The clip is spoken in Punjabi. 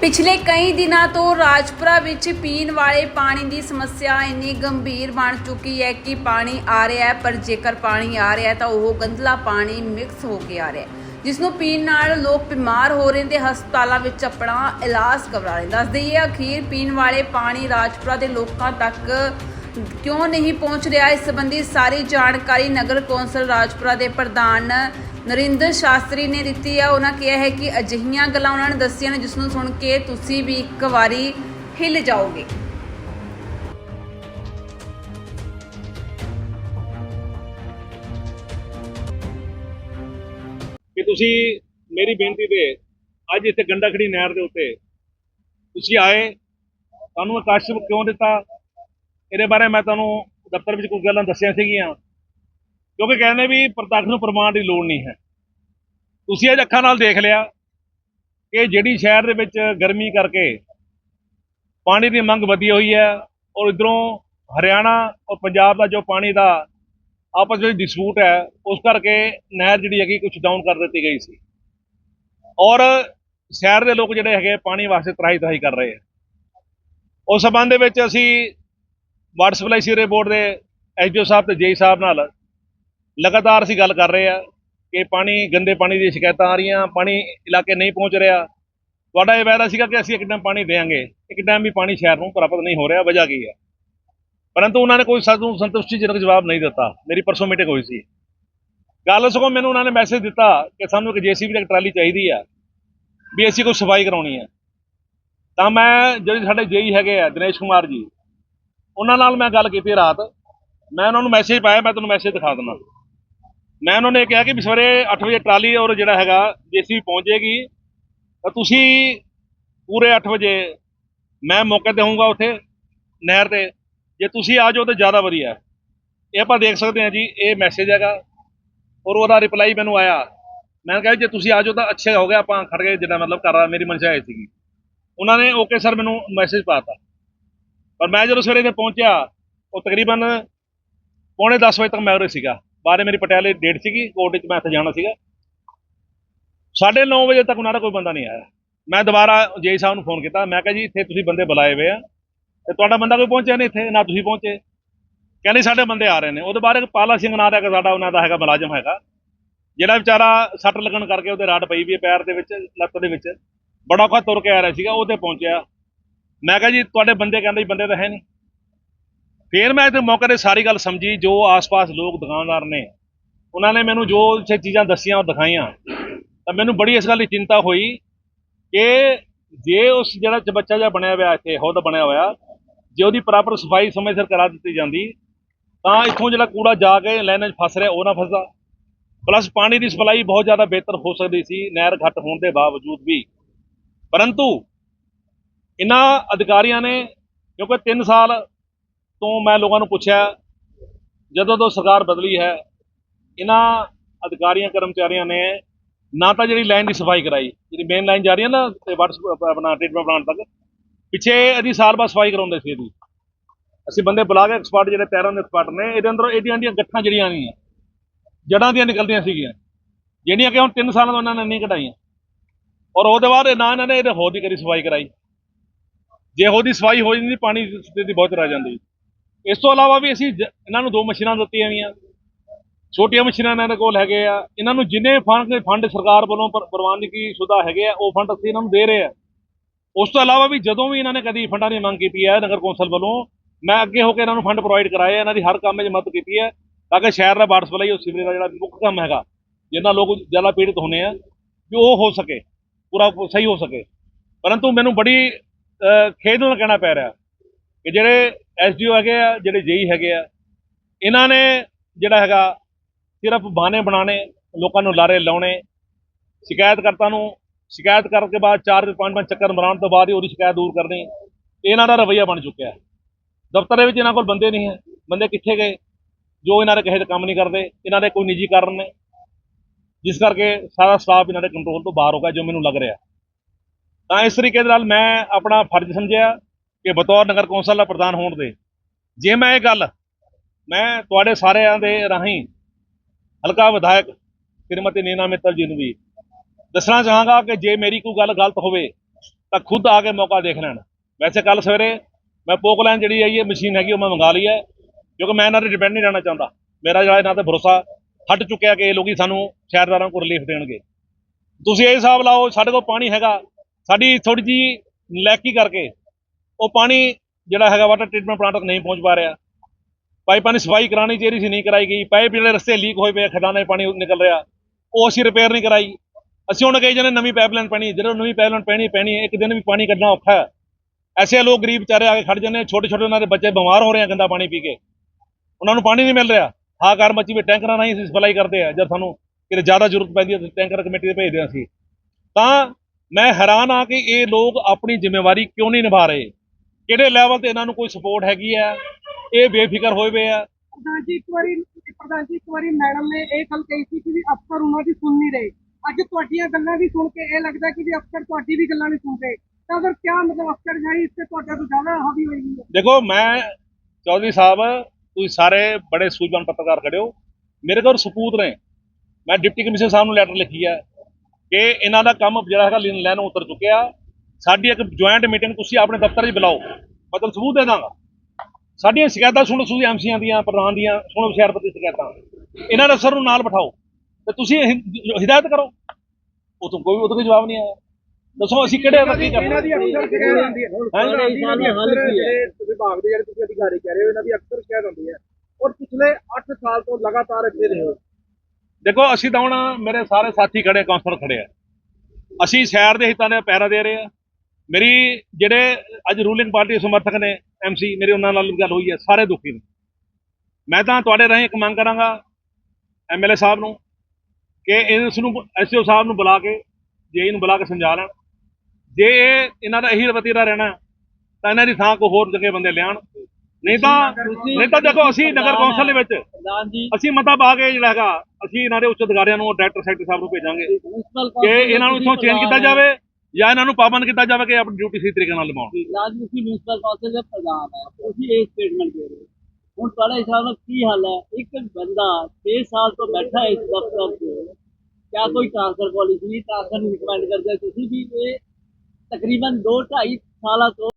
ਪਿਛਲੇ ਕਈ ਦਿਨਾਂ ਤੋਂ ਰਾਜਪੁਰਾ ਵਿੱਚ ਪੀਣ ਵਾਲੇ ਪਾਣੀ ਦੀ ਸਮੱਸਿਆ ਇੰਨੀ ਗੰਭੀਰ ਬਣ ਚੁੱਕੀ ਹੈ ਕਿ ਪਾਣੀ ਆ ਰਿਹਾ ਹੈ, ਪਰ ਜੇਕਰ ਪਾਣੀ ਆ ਰਿਹਾ ਹੈ ਤਾਂ ਉਹ ਗੰਦਲਾ ਪਾਣੀ ਮਿਕਸ ਹੋ ਕੇ ਆ ਰਿਹਾ ਹੈ। ਜਿਸ ਨੂੰ ਪੀਣ ਨਾਲ ਲੋਕ ਬਿਮਾਰ ਹੋ ਰਹੇ ਨੇ ਤੇ ਹਸਪਤਾਲਾਂ ਵਿੱਚ ਆਪਣਾ ਇਲਾਜ ਕਰਵਾ ਰਹੇ ਦੱਸ ਦਈਏ, ਅਖੀਰ ਪੀਣ ਵਾਲੇ ਪਾਣੀ ਰਾਜਪੁਰਾ ਦੇ ਲੋਕਾਂ ਤੱਕ ਕਿਉਂ ਨਹੀਂ ਪਹੁੰਚ ਰਿਹਾ? ਇਸ ਸੰਬੰਧੀ ਸਾਰੀ ਜਾਣਕਾਰੀ ਨਗਰ ਕੌਂਸਲ ਰਾਜਪੁਰਾ ਦੇ ਪ੍ਰਧਾਨ ਨਰਿੰਦਰ ਸ਼ਾਸਤਰੀ ਨੇ ਦਿੱਤੀ ਹੈ ਉਹਨਾਂ ਕਿਹਾ ਹੈ ਕਿ ਅਜਿਹੀਆਂ ਗੱਲਾਂ ਉਹਨਾਂ ਨੇ ਦੱਸੀਆਂ ਨੇ, ਜਿਸ ਨੂੰ ਸੁਣ ਕੇ ਤੁਸੀਂ ਵੀ ਇੱਕ ਵਾਰੀ ਹਿੱਲ ਜਾਓਗੇ। ਕਿ ਤੁਸੀਂ ਮੇਰੀ ਬੇਨਤੀ ਤੇ ਅੱਜ ਇੱਥੇ ਗੰਡਾਖੜੀ ਨਹਿਰ ਦੇ ਉੱਤੇ ਤੁਸੀਂ ਆਏ, ਤੁਹਾਨੂੰ ਆਕਾਸ਼ ਕਿਉਂ ਦਿੱਤਾ? ਇਹਦੇ ਬਾਰੇ ਮੈਂ ਤੁਹਾਨੂੰ ਦਫ਼ਤਰ ਵਿੱਚ ਕੁਝ ਗੱਲਾਂ ਦੱਸੀਆਂ ਸੀਗੀਆਂ। ਕਿਉਂਕਿ ਕਹਿੰਦੇ ਵੀ ਪ੍ਰਤੱਖ ਨੂੰ ਪ੍ਰਮਾਣ ਦੀ ਲੋੜ ਨਹੀਂ ਹੈ। ਤੁਸੀਂ ਅੱਜ ਅੱਖਾਂ ਨਾਲ ਦੇਖ ਲਿਆ ਕਿ ਜਿਹੜੀ ਸ਼ਹਿਰ ਦੇ ਵਿੱਚ ਗਰਮੀ ਕਰਕੇ ਪਾਣੀ ਦੀ ਮੰਗ ਵਧੀ ਹੋਈ ਹੈ ਔਰ ਇਧਰੋਂ ਹਰਿਆਣਾ ਔਰ ਪੰਜਾਬ ਦਾ ਜੋ ਪਾਣੀ ਦਾ ਆਪਸ ਵਿੱਚ ਡਿਸਪਿਊਟ ਹੈ, ਉਸ ਕਰਕੇ ਨਹਿਰ ਜਿਹੜੀ ਹੈਗੀ ਕੁਝ ਡਾਊਨ ਕਰ ਦਿੱਤੀ ਗਈ ਸੀ। ਔਰ ਸ਼ਹਿਰ ਦੇ ਲੋਕ ਜਿਹੜੇ ਹੈਗੇ ਪਾਣੀ ਵਾਸਤੇ ਤਰਾਈ ਤਰਾਈ ਕਰ ਰਹੇ ਆ ਉਸ ਸਬੰਧ ਦੇ ਵਿੱਚ ਅਸੀਂ ਵਾਟਰ ਸਪਲਾਈ ਸੀਵਰੇਜ ਬੋਰਡ ਦੇ ਐਸਡੀਓ ਸਾਹਿਬ ਤੇ ਜੇਈ ਸਾਹਿਬ ਨਾਲ ਲਗਾਤਾਰ ਅਸੀਂ ਗੱਲ ਕਰ ਰਹੇ ਆ ਕਿ ਪਾਣੀ, ਗੰਦੇ ਪਾਣੀ ਦੀ ਸ਼ਿਕਾਇਤਾਂ ਆ ਰਹੀਆਂ, ਪਾਣੀ ਇਲਾਕੇ ਨਹੀਂ ਪਹੁੰਚ ਰਿਹਾ। ਤੁਹਾਡਾ ਇਹ ਵਾਅਦਾ ਸੀਗਾ ਕਿ ਅਸੀਂ ਇੱਕ ਟਾਈਮ ਪਾਣੀ ਦੇਵਾਂਗੇ। ਇੱਕ ਟਾਈਮ ਵੀ ਪਾਣੀ ਸ਼ਹਿਰ ਨੂੰ ਪ੍ਰਾਪਤ ਨਹੀਂ ਹੋ ਰਿਹਾ, ਵਜ੍ਹਾ ਕੀ ਹੈ? ਪਰੰਤੂ ਉਹਨਾਂ ਨੇ ਕੋਈ ਸਾਨੂੰ ਸੰਤੁਸ਼ਟੀਜਨਕ ਜਵਾਬ ਨਹੀਂ ਦਿੱਤਾ। ਮੇਰੀ ਪਰਸੋਂ ਮੀਟਿੰਗ ਹੋਈ ਸੀ। ਗੱਲ ਸਗੋਂ ਮੈਨੂੰ ਉਹਨਾਂ ਨੇ ਮੈਸੇਜ ਦਿੱਤਾ ਕਿ ਸਾਨੂੰ ਇੱਕ ਜੀਸੀਬੀ ਦੀ ਇੱਕ ਟਰਾਲੀ ਚਾਹੀਦੀ ਆ, ਵੀ ਅਸੀਂ ਕੋਈ ਸਫ਼ਾਈ ਕਰਾਉਣੀ ਆ। ਤਾਂ ਮੈਂ, ਜਿਹੜੇ ਸਾਡੇ ਜੇਈ ਹੈਗੇ ਆ, ਦਿਨੇਸ਼ ਕੁਮਾਰ ਜੀ, ਉਹਨਾਂ ਨਾਲ ਮੈਂ ਗੱਲ ਕੀਤੀ ਰਾਤ। ਮੈਂ ਉਹਨਾਂ ਨੂੰ ਮੈਸੇਜ ਪਾਇਆ, ਮੈਂ ਤੁਹਾਨੂੰ ਮੈਸੇਜ ਦਿਖਾ ਦਿੰਦਾ। ਮੈਂ ਉਹਨਾਂ ਨੇ ਕਿਹਾ ਕਿ ਵੀ ਸਵੇਰੇ 8 ਵਜੇ ਟਰਾਲੀ ਔਰ ਜਿਹੜਾ ਹੈਗਾ ਜੀਸੀਬੀ ਪਹੁੰਚ ਜਾਏਗੀ। ਤਾਂ ਤੁਸੀਂ ਪੂਰੇ 8 ਵਜੇ, ਮੈਂ ਮੌਕੇ ਤੇ ਹੋਊਂਗਾ ਉੱਥੇ ਨਹਿਰ ਤੇ। ਜੇ ਤੁਸੀਂ ਆ ਜਾਓ ਤਾਂ ਜ਼ਿਆਦਾ ਵਧੀਆ ਇਹ ਆਪਾਂ ਦੇਖ ਸਕਦੇ ਹਾਂ ਜੀ, ਇਹ ਮੈਸੇਜ ਹੈਗਾ ਔਰ ਉਹਦਾ ਰਿਪਲਾਈ ਮੈਨੂੰ ਆਇਆ। ਮੈਂ ਕਿਹਾ ਜੇ ਤੁਸੀਂ ਆ ਜਾਓ ਤਾਂ ਅੱਛਾ ਹੋ ਗਿਆ, ਆਪਾਂ ਖੜ ਗਏ ਜਿੱਦਾਂ ਮਤਲਬ ਕਰ ਰਹਾ ਮੇਰੀ ਮਨਸ਼ਾ ਇਹ ਸੀਗੀ। ਉਹਨਾਂ ਨੇ ਓਕੇ ਸਰ ਮੈਨੂੰ ਮੈਸੇਜ ਪਾਤਾ ਪਰ ਮੈਂ ਜਦੋਂ ਸਵੇਰੇ ਤੇ ਪਹੁੰਚਿਆ, ਉਹ ਤਕਰੀਬਨ ਪੌਣੇ 10 ਵਜੇ ਤੱਕ ਮੈਂ ਉਰੇ ਸੀਗਾ। ਬਾਰੇ ਮੇਰੀ ਪਟਿਆਲੇ ਡੇਟ ਸੀਗੀ ਕੋਰਟ ਵਿੱਚ ਮੈਂ ਇੱਥੇ ਜਾਣਾ ਸੀਗਾ। 9:30 ਵਜੇ ਤੱਕ ਉਹਨਾਂ ਦਾ ਕੋਈ ਬੰਦਾ ਨਹੀਂ ਆਇਆ। ਮੈਂ ਦੁਬਾਰਾ ਜੇਈ ਸਾਹਿਬ ਨੂੰ ਫੋਨ ਕੀਤਾ। ਮੈਂ ਕਿਹਾ ਜੀ, ਇੱਥੇ ਤੁਸੀਂ ਬੰਦੇ ਬੁਲਾਏ ਹੋਏ ਆ ਤੇ ਤੁਹਾਡਾ ਬੰਦਾ ਕੋਈ ਪਹੁੰਚਿਆ ਨਹੀਂ ਇੱਥੇ, ਨਾ ਤੁਸੀਂ ਪਹੁੰਚੇ। ਕਹਿੰਦੇ ਸਾਡੇ ਬੰਦੇ ਆ ਰਹੇ ਨੇ। ਉਹਦੇ ਬਾਅਦ ਪਾਲਾ ਸਿੰਘ ਨਾਂ ਦਾ ਇੱਕ ਸਾਡਾ, ਉਹਨਾਂ ਦਾ ਹੈਗਾ ਮੁਲਾਜ਼ਮ ਹੈਗਾ, ਜਿਹੜਾ ਵਿਚਾਰਾ ਸੱਟ ਲੱਗਣ ਕਰਕੇ ਉਹਦੇ ਰਾੜ ਪਈ ਵੀ ਪੈਰ ਦੇ ਵਿੱਚ, ਲੱਤ ਦੇ ਵਿੱਚ। ਬੜਾ ਔਖਾ ਤੁਰ ਕੇ ਆ ਰਿਹਾ ਸੀਗਾ ਉਹਦੇ ਪਹੁੰਚਿਆ। ਮੈਂ ਕਿਹਾ ਜੀ, ਤੁਹਾਡੇ ਬੰਦੇ ਕਹਿੰਦੇ ਬੰਦੇ ਤਾਂ ਹੈ ਨਹੀਂ। ਫਿਰ ਮੈਂ ਇੱਥੇ ਮੌਕੇ ਤੇ ਸਾਰੀ ਗੱਲ ਸਮਝੀ, ਜੋ ਆਸ-ਪਾਸ ਲੋਕ ਦੁਕਾਨਦਾਰ ਨੇ, ਉਹਨਾਂ ਨੇ ਮੈਨੂੰ ਜੋ ਇੱਥੇ ਚੀਜ਼ਾਂ ਦੱਸੀਆਂ, ਉਹ ਦਿਖਾਈਆਂ। ਤਾਂ ਮੈਨੂੰ ਬੜੀ ਇਸ ਗੱਲ ਦੀ ਚਿੰਤਾ ਹੋਈ ਕਿ ਜੇ ਉਸ ਜਿਹੜਾ ਚ ਬੱਚਾ ਜਿਹਾ ਬਣਿਆ ਹੋਇਆ, ਇੱਥੇ ਹੁੱਦ ਬਣਿਆ ਹੋਇਆ, ਜੇ ਉਹਦੀ ਪ੍ਰੋਪਰ ਸਫ਼ਾਈ ਸਮੇਂ ਸਿਰ ਕਰਾ ਦਿੱਤੀ ਜਾਂਦੀ, ਤਾਂ ਇੱਥੋਂ ਜਿਹੜਾ ਕੂੜਾ ਜਾ ਕੇ ਲਾਈਨਾਂ 'ਚ ਫਸ ਰਿਹਾ, ਉਹ ਨਾ ਫਸਦਾ। ਪਲੱਸ ਪਾਣੀ ਦੀ ਸਪਲਾਈ ਬਹੁਤ ਜ਼ਿਆਦਾ ਬਿਹਤਰ ਹੋ ਸਕਦੀ ਸੀ, ਨਹਿਰ ਘੱਟ ਹੋਣ ਦੇ ਬਾਵਜੂਦ ਵੀ। ਪਰੰਤੂ, ਇਹਨਾਂ ਅਧਿਕਾਰੀਆਂ ਨੇ, ਕਿਉਂਕਿ 3 ਸਾਲ ਤੋਂ ਮੈਂ ਲੋਕਾਂ ਨੂੰ ਪੁੱਛਿਆ, ਜਦੋਂ ਤੋਂ ਸਰਕਾਰ ਬਦਲੀ ਹੈ, ਇਹਨਾਂ ਅਧਿਕਾਰੀਆਂ, ਕਰਮਚਾਰੀਆਂ ਨੇ ਨਾ ਤਾਂ ਜਿਹੜੀ ਲਾਈਨ ਦੀ ਸਫ਼ਾਈ ਕਰਾਈ, ਜਿਹੜੀ ਮੇਨ ਲਾਈਨ ਜਾ ਰਹੀ ਹੈ ਨਾ, ਤੇ ਵਾਟਰ ਆਪਣਾ ਟ੍ਰੀਟਮੈਂਟ ਪਲਾਂਟ ਤੱਕ, ਪਿੱਛੇ ਇਹਦੀ ਸਾਲ ਬਾਅਦ ਸਫ਼ਾਈ ਕਰਾਉਂਦੇ ਸੀ ਇਹਦੀ। ਅਸੀਂ ਬੰਦੇ ਬੁਲਾ ਕੇ ਐਕਸਪਰਟ ਜਿਹੜੇ ਪੈਰਾਂ ਦੇ ਐਕਸਪਰਟ ਨੇ, ਇਹਦੇ ਅੰਦਰੋਂ ਇਹਦੀਆਂ ਦੀਆਂ ਗੱਠਾਂ ਜਿਹੜੀਆਂ ਆਣੀਆਂ ਜੜਾਂ ਦੀਆਂ ਨਿਕਲਦੀਆਂ ਸੀਗੀਆਂ, ਜਿਹੜੀਆਂ ਕਿ ਹੁਣ 3 ਸਾਲਾਂ ਤੋਂ ਉਹਨਾਂ ਨੇ ਨਹੀਂ ਕਢਾਈਆਂ। ਔਰ ਉਹਦੇ ਬਾਅਦ ਨਾ ਇਹਨਾਂ ਨੇ ਇਹਦੇ ਹੋਰ ਦੀ ਕਰੀ ਸਫ਼ਾਈ ਕਰਾਈ। ਜੇ ਹੋਰ ਦੀ ਸਫ਼ਾਈ ਹੋ ਜਾਂਦੀ, ਪਾਣੀ ਦੀ ਸਥਿਤੀ ਬਹੁਤ ਰਹਿ ਜਾਂਦੀ। ਇਸ ਤੋਂ ਇਲਾਵਾ ਵੀ ਅਸੀਂ ਜ- ਇਹਨਾਂ ਨੂੰ ਦੋ ਮਸ਼ੀਨਾਂ ਦਿੱਤੀਆਂ ਹੋਈਆਂ। ਛੋਟੀਆਂ ਮਸ਼ੀਨਾਂ ਇਹਨਾਂ ਦੇ ਕੋਲ ਹੈਗੇ ਆ। ਇਹਨਾਂ ਨੂੰ ਜਿੰਨੇ ਫੰਡ ਫੰਡ ਸਰਕਾਰ ਵੱਲੋਂ ਪ੍ਰ- ਪ੍ਰਵਾਨਗੀ ਸ਼ੁਦਾ ਹੈਗੇ ਆ ਉਹ ਫੰਡ ਅਸੀਂ ਇਹਨਾਂ ਨੂੰ ਦੇ ਰਹੇ ਆ। ਉਸ ਤੋਂ ਇਲਾਵਾ ਵੀ ਜਦੋਂ ਵੀ ਇਹਨਾਂ ਨੇ ਕਦੀ ਫੰਡਾਂ ਦੀ ਮੰਗ ਕੀਤੀ ਹੈ ਨਗਰ ਕੌਂਸਲ ਵੱਲੋਂ ਮੈਂ ਅੱਗੇ ਹੋ ਕੇ ਇਹਨਾਂ ਨੂੰ ਫੰਡ ਪ੍ਰੋਵਾਈਡ ਕਰਾਏ ਆ ਇਹਨਾਂ ਦੀ ਹਰ ਕੰਮ 'ਚ ਮਦਦ ਕੀਤੀ ਹੈ ਤਾਂ ਕਿ ਸ਼ਹਿਰ ਦਾ ਵਾਟਰ ਸਪਲਾਈ ਉਹ ਸੀਵਰੇਜ ਦਾ ਜਿਹੜਾ ਮੁੱਖ ਕੰਮ ਹੈਗਾ ਜਿੰਨਾ ਲੋਕ ਜ਼ਿਆਦਾ ਪੀੜਤ ਹੁੰਦੇ ਆ ਵੀ ਉਹ ਹੋ ਸਕੇ ਪੂਰਾ ਸਹੀ ਹੋ ਸਕੇ। ਪਰੰਤੂ ਮੈਨੂੰ ਬੜੀ ਅਹ, ਖੇਦ ਨਾਲ ਕਹਿਣਾ ਪੈ ਰਿਹਾ। ਕਿ ਜਿਹੜੇ ਐਸਡੀਓ ਹੈਗੇ ਆ, ਜਿਹੜੇ ਜੇਈ ਹੈਗੇ ਆ, ਇਹਨਾਂ ਨੇ ਜਿਹੜਾ ਹੈਗਾ ਸਿਰਫ ਬਾਣੇ ਬਣਾਣੇ ਲੋਕਾਂ ਨੂੰ ਲਾਰੇ ਲਾਉਣੇ ਸ਼ਿਕਾਇਤਕਰਤਾ ਨੂੰ, ਸ਼ਿਕਾਇਤ ਕਰਨ ਕੇ ਬਾਅਦ ਚਾਰ ਤੋਂ ਪੰਜ ਪੰਜ ਚੱਕਰ ਮਰਾਉਣ ਤੋਂ ਬਾਅਦ ਹੀ ਉਹਦੀ ਸ਼ਿਕਾਇਤ ਦੂਰ ਕਰਨੀ, ਇਹਨਾਂ ਦਾ ਰਵੱਈਆ ਬਣ ਚੁੱਕਿਆ ਦਫ਼ਤਰ ਦੇ ਵਿੱਚ ਇਹਨਾਂ ਕੋਲ ਬੰਦੇ ਨਹੀਂ ਹੈ, ਬੰਦੇ ਕਿੱਥੇ ਗਏ, ਜੋ ਇਹਨਾਂ ਦੇ ਕਿਸੇ ਦੇ ਕੰਮ ਨਹੀਂ ਕਰਦੇ, ਇਹਨਾਂ ਦੇ ਕੋਈ ਨਿੱਜੀ ਕਾਰਨ ਨੇ, ਜਿਸ ਕਰਕੇ ਸਾਰਾ ਸਟਾਫ ਇਹਨਾਂ ਦੇ ਕੰਟਰੋਲ ਤੋਂ ਬਾਹਰ ਹੋ ਗਿਆ, ਜੋ ਮੈਨੂੰ ਲੱਗ ਰਿਹਾ। ਤਾਂ ਇਸ ਤਰੀਕੇ ਦੇ ਨਾਲ ਮੈਂ ਆਪਣਾ ਫਰਜ਼ ਸਮਝਿਆ ਕਿ ਬਤੌਰ ਨਗਰ ਕੌਂਸਲ ਦਾ ਪ੍ਰਧਾਨ ਹੋਣ ਦੇ। ਜੇ ਮੈਂ ਇਹ ਗੱਲ ਮੈਂ ਤੁਹਾਡੇ ਸਾਰਿਆਂ ਦੇ ਰਾਹੀਂ ਹਲਕਾ ਵਿਧਾਇਕ ਸ਼੍ਰੀਮਤੀ ਨੀਨਾ ਮਿੱਤਲ ਜੀ ਨੂੰ ਵੀ ਦੱਸਣਾ ਚਾਹਾਂਗਾ ਕਿ ਜੇ ਮੇਰੀ ਕੋਈ ਗੱਲ ਗਲਤ ਹੋਵੇ ਤਾਂ ਖੁਦ ਆ ਕੇ ਮੌਕਾ ਦੇਖ ਲੈਣ। ਵੈਸੇ ਕੱਲ ਸਵੇਰੇ ਮੈਂ ਪੋਕਲੈਨ ਜਿਹੜੀ ਆਈ ਹੈ, ਮਸ਼ੀਨ ਹੈਗੀ ਉਹ ਮੈਂ ਮੰਗਾ ਲਈ ਹੈ, ਕਿਉਂਕਿ ਮੈਂ ਇਹਨਾਂ ਤੇ ਡਿਪੈਂਡ ਨਹੀਂ ਰਹਿਣਾ ਚਾਹੁੰਦਾ। ਮੇਰਾ ਜਿਹੜਾ ਇਹਨਾਂ ਤੇ ਭਰੋਸਾ ਹਟ ਚੁੱਕਿਆ ਕਿ ਇਹ ਲੋਕੀ ਸਾਨੂੰ ਸ਼ਹਿਰਦਾਰਾਂ ਨੂੰ ਰਿਲੀਫ ਦੇਣਗੇ। ਤੁਸੀਂ ਇਹ ਹਿਸਾਬ ਲਾਓ, ਸਾਡੇ ਕੋਲ ਪਾਣੀ ਹੈਗਾ, ਸਾਡੀ ਥੋੜੀ ਜੀ ਲੈਕੀ ਕਰਕੇ ਉਹ ਪਾਣੀ ਜਿਹੜਾ ਹੈਗਾ ਵਾਟਰ ਟ੍ਰੀਟਮੈਂਟ ਪਲਾਂਟ ਤੱਕ ਨਹੀਂ ਪਹੁੰਚ ਪਾ ਰਿਹਾ। ਪਾਈਪਾਂ ਦੀ ਸਫ਼ਾਈ ਕਰਾਉਣੀ ਚਾਹੀਦੀ ਸੀ ਨਹੀਂ ਕਰਾਈ ਗਈ। ਪਾਈਪ ਜਿਹੜੇ ਰਸਤੇ ਲੀਕ ਹੋਏ ਪਏ ਆ, 'ਚ ਪਾਣੀ ਨਿਕਲ ਰਿਹਾ। ਉਹ ਅਸੀਂ ਰਿਪੇਅਰ ਨਹੀਂ ਕਰਾਈ। ਅਸੀਂ ਹੁਣ ਕਹੀ ਜਾਂਦੇ ਨਵੀਂ ਪਾਈਪਲਾਈਨ ਪੈਣੀ ਜਦੋਂ ਨਵੀਂ ਪਾਈਪਲਾਈਨ ਪੈਣੀ ਪੈਣੀ ਹੈ ਇੱਕ ਦਿਨ ਵੀ ਪਾਣੀ ਕੱਢਣਾ ਔਖਾ ਹੈ। ਐਸੇ ਲੋਕ ਗਰੀਬ ਵਿਚਾਰੇ ਆ ਕੇ ਖੜ ਜਾਂਦੇ ਛੋਟੇ ਛੋਟੇ ਉਹਨਾਂ ਦੇ ਬੱਚੇ ਬਿਮਾਰ ਹੋ ਰਹੇ ਆ ਗੰਦਾ ਪਾਣੀ ਪੀ ਕੇ। ਉਹਨਾਂ ਨੂੰ ਪਾਣੀ ਨਹੀਂ ਮਿਲ ਰਿਹਾ। ਹਾਕਾਰ ਮੱਚੀ ਵੀ ਟੈਂਕਰਾਂ ਨਾਲ ਹੀ ਅਸੀਂ ਸਪਲਾਈ ਕਰਦੇ ਆ ਜਦ ਸਾਨੂੰ ਕਿਤੇ ਜ਼ਿਆਦਾ ਜ਼ਰੂਰਤ ਪੈਂਦੀ ਹੈ ਟੈਂਕਰ ਕਮੇਟੀ ਦੇ ਭੇਜਦੇ ਹਾਂ ਅਸੀਂ। ਤਾਂ ਮੈਂ ਹੈਰਾਨ ਆ ਕਿ ਇਹ ਲੋਕ ਆਪਣੀ ਜ਼ਿੰਮੇਵਾਰੀ ਕਿਉਂ ਨਹੀਂ ਨਿਭਾ ਰਹੇ? ਕਿਹੜੇ ਲੈਵਲ ਤੇ ਇਹਨਾਂ ਨੂੰ ਕੋਈ ਸਪੋਰਟ ਹੈਗੀ ਹੈ ਇਹ ਬੇਫਿਕਰ ਹੋਏ ਪਏ ਆ। ਪ੍ਰਧਾਨ ਜੀ ਇੱਕ ਵਾਰੀ ਪ੍ਰਧਾਨ ਜੀ ਇੱਕ ਵਾਰੀ ਮੈਡਮ ਨੇ ਇਹ ਗੱਲ ਕਹੀ ਸੀ ਕਿ ਵੀ ਅਫਸਰ ਉਹਨਾਂ ਦੀ ਸੁਣ ਨਹੀਂ ਰਹੇ। ਅੱਜ ਤੁਹਾਡੀਆਂ ਗੱਲਾਂ ਵੀ ਸੁਣ ਕੇ ਇਹ ਲੱਗਦਾ ਕਿ ਵੀ ਅਫਸਰ ਤੁਹਾਡੀ ਵੀ ਗੱਲਾਂ ਨਹੀਂ ਸੁਣ ਰਹੇ ਤਾਂ ਫਿਰ ਕਿਆ ਮਤਲਬ ਅਫਸਰ ਜਾਈ ਇਸ ਤੇ ਤੁਹਾਡਾ ਤੋਂ ਜ਼ਿਆਦਾ ਹਾਵੀ ਹੋਈ ਹੈ। ਦੇਖੋ ਮੈਂ ਚੌਧਰੀ ਸਾਹਿਬ ਤੁਸੀਂ ਸਾਰੇ ਬੜੇ ਸੂਝਵਾਨ ਪੱਤਰਕਾਰ ਖੜੇ ਹੋ। ਮੇਰੇ ਕੋਲ ਸਪੂਤ ਨੇ। ਮੈਂ ਡਿਪਟੀ ਕਮਿਸ਼ਨਰ ਸਾਹਿਬ ਨੂੰ ਲੈਟਰ ਲਿਖੀ ਹੈ ਕਿ ਇਹਨਾਂ ਦਾ ਕੰਮ ਜਿਹੜਾ ਹੈਗਾ ਲੈਣ ਉਤਰ ਚੁੱਕਿਆ। ਸਾਡੀ ਇੱਕ ਜੁਆਇੰਟ ਮੀਟਿੰਗ ਤੁਸੀਂ ਆਪਣੇ ਦਫ਼ਤਰ 'ਚ ਬੁਲਾਓ ਮਤਲਬ ਸਬੂਤ ਦੇ ਦਾਂਗਾ। ਸਾਡੀਆਂ ਸ਼ਿਕਾਇਤਾਂ ਸੁਣੋ ਤੁਸੀਂ ਐਮਸੀਆਂ ਦੀਆਂ ਪ੍ਰਧਾਨ ਦੀਆਂ ਸੁਣੋ ਸ਼ਹਿਰਪਤੀ ਸ਼ਿਕਾਇਤਾਂ। ਇਹਨਾਂ ਦੇ ਅਫਸਰ ਨੂੰ ਨਾਲ ਬਿਠਾਓ ਤੇ ਤੁਸੀਂ ਹਿਦਾਇਤ ਕਰੋ। ਉਹ ਤੋਂ ਕੋਈ ਉਹ ਤੋਂ ਕੋਈ ਜਵਾਬ ਨਹੀਂ ਆਇਆ। ਦੱਸੋ ਅਸੀਂ ਕਿਹੜੇ ਇਹਨਾਂ ਦੀ ਕਰਦੇ ਅਕਸਰ ਸ਼ਿਕਾਇਤ ਹੁੰਦੀ ਹੈ। ਹੈਂ? ਇਹਨਾਂ ਦੀ ਹੱਲ ਕੀ ਹੈ? ਵਿਭਾਗ ਦੇ ਜਿਹੜੇ ਤੁਸੀਂ ਅਧਿਕਾਰੀ ਕਹਿ ਰਹੇ ਹੋ ਇਹਨਾਂ ਦੀ ਅਕਸਰ ਸ਼ਿਕਾਇਤ ਹੁੰਦੀ ਹੈ। ਔਰ ਪਿਛਲੇ 8 ਸਾਲ ਤੋਂ ਲਗਾਤਾਰ ਇੱਥੇ ਰਹੇ ਹੋ। ਦੇਖੋ ਅਸੀਂ ਤਾਂ ਹੁਣ ਮੇਰੇ ਸਾਰੇ ਸਾਥੀ ਖੜੇ ਕਾਉਂਸਲਰ ਖੜੇ ਆ। ਅਸੀਂ ਸ਼ਹਿਰ ਦੇ ਹਿੱਤਾਂ ਦੇ ਪੈਰਾ ਦੇ ਰਹੇ ਆ। ਮੇਰੀ ਜਿਹੜੇ ਅੱਜ ਰੂਲਿੰਗ ਪਾਰਟੀ ਦੇ ਸਮਰਥਕ ਨੇ ਐਮਸੀ ਮੇਰੇ ਉਹਨਾਂ ਨਾਲ ਗੱਲ ਹੋਈ ਹੈ ਸਾਰੇ ਦੁਖੀ ਨੇ। ਮੈਂ ਤਾਂ ਤੁਹਾਡੇ ਰਾਹੀਂ ਇੱਕ ਮੰਗ ਕਰਾਂਗਾ ਐਮਐਲਏ ਸਾਹਿਬ ਨੂੰ ਕਿ ਇਸ ਨੂੰ ਐਸਓ ਸਾਹਿਬ ਨੂੰ ਬੁਲਾ ਕੇ ਜੇਈ ਨੂੰ ਬੁਲਾ ਕੇ ਸਮਝਾ ਲੈਣ। ਜੇ ਇਹ ਇਹਨਾਂ ਦਾ ਇਹੀ ਰਵਤੀਰਾ ਰਹਿਣਾ ਤਾਂ ਇਹਨਾਂ ਦੀ ਥਾਂ ਕੋਈ ਹੋਰ ਜਗ੍ਹਾ ਬੰਦੇ ਲਿਆਣ ਨਹੀਂ ਤਾਂ ਨਹੀਂ ਤਾਂ ਦੇਖੋ ਅਸੀਂ ਨਗਰ ਕੌਂਸਲ ਦੇ ਵਿੱਚ ਜੀ। ਅਸੀਂ ਮਤਾ ਪਾ ਕੇ ਜਿਹੜਾ ਹੈਗਾ ਅਸੀਂ ਇਹਨਾਂ ਦੇ ਉੱਚ ਅਧਿਕਾਰੀਆਂ ਨੂੰ ਡਾਇਰੈਕਟਰ ਸੈਕਟਰੀ ਸਾਹਿਬ ਨੂੰ ਭੇਜਾਂਗੇ ਕਿ ਇਹਨਾਂ ਨੂੰ ਇਥੋਂ ਚੇਂਜ ਕੀਤਾ ਜਾਵੇ। ਜਾਂ ਇਹਨਾਂ ਨੂੰ ਪਾਬੰਦ ਕੀਤਾ ਜਾਵੇ ਕਿ ਆਪਣੀ ਡਿਊਟੀ ਸਹੀ ਤਰੀਕੇ ਨਾਲ ਨਿਭਾਉਣ। ਰਾਜਨੀਤੀ ਮਿਊਨਿਸਪਲ ਕੌਂਸਲ ਦੇ ਪ੍ਰਧਾਨ ਹੈ। ਤੁਸੀਂ ਇਹ ਸਟੇਟਮੈਂਟ ਦੇ ਰਹੇ ਹੁਣ ਤੁਹਾਡੇ ਹਿਸਾਬ ਨਾਲ ਕੀ ਹਾਲ ਹੈ? ਇੱਕ ਬੰਦਾ 6 ਸਾਲ ਤੋਂ ਬੈਠਾ ਹੈ ਇਸ ਦਫ਼ਤਰ 'ਚ ਕਿਆ ਕੋਈ ਟ੍ਰਾਂਸਫਰ ਪਾਲਿਸੀ ਨਹੀਂ? ਟ੍ਰਾਂਸਫਰ ਨਹੀਂ ਰਿਕਮੈਂਡ ਕਰਦੇ ਤੁਸੀਂ ਵੀ ਇਹ ਤਕਰੀਬਨ 2 2.5 ਸਾਲਾਂ ਤੋਂ